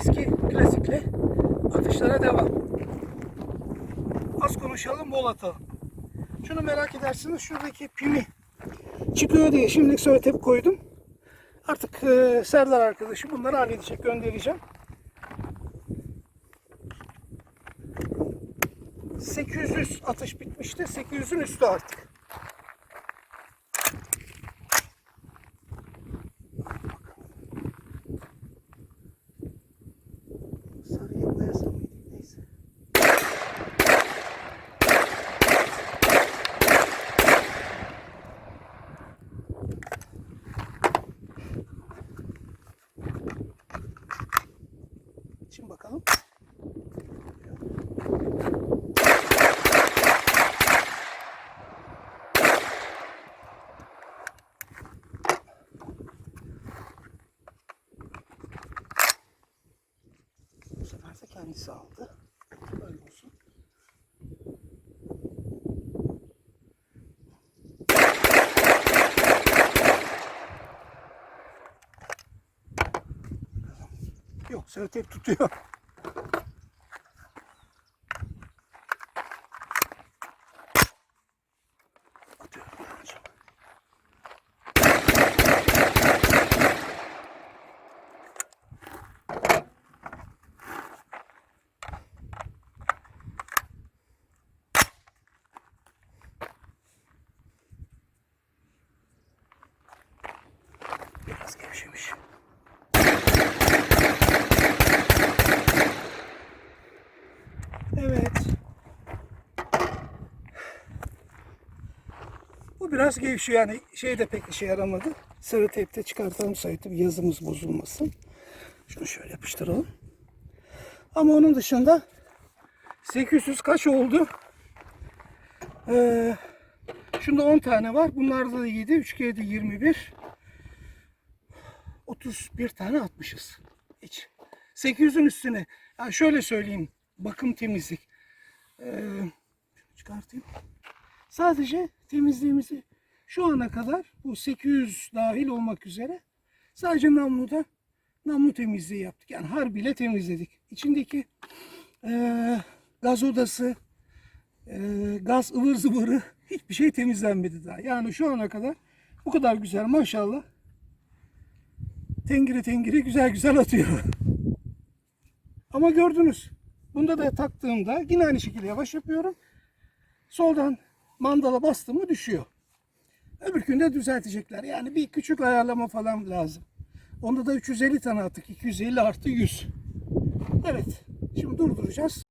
eski klasikle atışlara devam. Az konuşalım bol atalım. Şunu merak edersiniz şuradaki pimi çıkıyor diye şimdilik tep koydum. Artık e, Serdar arkadaşı bunları halledecek göndereceğim. 800 atış bitmişti. 800'ün üstü artık. Sarıya koyasam mıydık? Neyse. Şimdi bakalım. Bu sefer de kendisi aldı. Böyle olsun. Yok, selotep tutuyor. Biraz gevşemiş. Evet. Bu biraz gevşiyor yani şey de pek işe yaramadı. Sarı tepte çıkartalım sayıtı yazımız bozulmasın. Şunu şöyle yapıştıralım. Ama onun dışında 800 kaç oldu? Ee, şunda 10 tane var. Bunlarda da 7. 3 kere de 21. 31 tane atmışız. Hiç. 800'ün üstüne. Ya şöyle söyleyeyim. Bakım temizlik. Ee, çıkartayım. Sadece temizliğimizi şu ana kadar bu 800 dahil olmak üzere sadece namluda namlu temizliği yaptık. Yani harbiyle temizledik. İçindeki eee, gaz odası, eee, gaz ıvır zıvırı hiçbir şey temizlenmedi daha. Yani şu ana kadar bu kadar güzel maşallah tengiri tengiri güzel güzel atıyor. Ama gördünüz. Bunda da taktığımda yine aynı şekilde yavaş yapıyorum. Soldan mandala bastım mı düşüyor. Öbür günde düzeltecekler. Yani bir küçük ayarlama falan lazım. Onda da 350 tane attık. 250 artı 100. Evet. Şimdi durduracağız.